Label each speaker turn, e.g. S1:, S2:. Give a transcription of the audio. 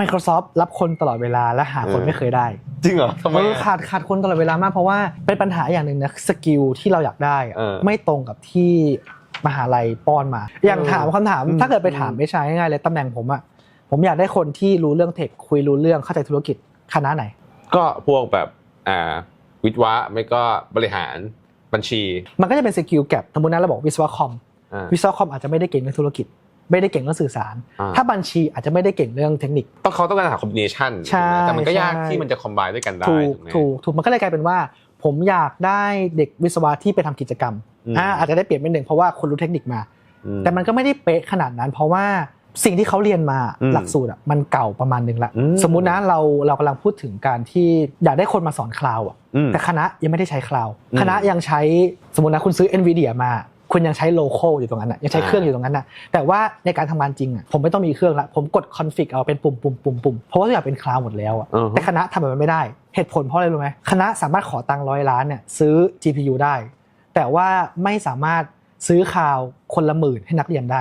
S1: Microsoft รับคนตลอดเวลาและหาคน
S2: เออ
S1: ไม่เคยได้
S2: จริงเหรอทำไม
S1: เออ
S2: อะ
S1: ขาดขาดคนตลอดเวลามากเพราะว่าเป็นปัญหาอย่างหนึ่งนะสกิลที่เราอยากได้อะ
S2: เออ
S1: ไม่ตรงกับที่มหาลัยป้อนมา อย่าง
S2: เออ
S1: ถามคำถาม
S2: อืม
S1: ถ้าเกิดไปถามไม่ใช่ง่ายๆเลยตำแหน่งผมอะผมอยากได้คนที่รู้เรื่องเทคคุยรู้เรื่องเข้าใจธุรกิจคณะไหน
S2: ก็พวกแบบอ่าวิทย์วะไม่ก็บริหารบัญชี
S1: มันก็จะเป็นสกิลแกรสมมตินะเราบอกวิศวะคอม
S2: อ่า
S1: วิศวะคอมอาจจะไม่ได้เก่งเรื่องธุรกิจ ไม่ได้เก่งเรื่องสื่อสาร
S2: อ่า
S1: ถ้าบัญชีอาจจะไม่ได้เก่งเรื่องเทคนิค
S2: ต้องเขาต้องการหาคอมบิเนชัน
S1: ใช่
S2: แต่มันก็ยาก
S1: ใช่
S2: ที่มันจะคอมไบด้วยกันได้
S1: ถูก
S2: ถูกไหม
S1: ถูกถูกมันก็เลยกลายเป็นว่า ผมอยากได้เด็กวิศวะที่ไปทำกิจกรรม
S2: อืม
S1: อ่าอาจจะได้เปรียบเป็นหนึ่งเพราะว่าคนรู้เทคนิคมา
S2: อื
S1: แต่มันก็ไม่ได้เป๊ะขนาดนั้น เพราะว่าสิ่งที่เขาเรียนมา
S2: อืม
S1: หลักสูตรอะมันเก่าประมาณหนึงละ
S2: อืม
S1: สมมุตินะเราเรากำลังพูดถึงการที่อยากได้คนมาสอนคลาวอะ
S2: อืม
S1: แต่คณะยังไม่ได้ใช้คลาว
S2: อืม
S1: คณะยังใช้สมมตินะคุณซื้อ NVIDIA มา คุณยังใช้โลโก้อยู่ตรงนั้นอะยังใช้
S2: อ่า
S1: เครื่องอยู่ตรงนั้นอะแต่ว่าในการทำงานจริงอะผมไม่ต้องมีเครื่องละผมกดคอนฟิกเอาเป็นปุ่มปุ่มปุ่มปุ่มเพราะว่าทุกอย่างเป็นคลาวหมดแล้วอะ
S2: อือฮึ
S1: แต่คณะทำแบบนั้นไม่ได้ เหตุผลเพราะอะไรรู้ไหมคณะสามารถขอตังค์ร้อยล้านเนี่ยซื้อ GPU ได้ แต่ว่าไม่สามารถซื้อคลาวคนละหมื่นให้นักเรียนได้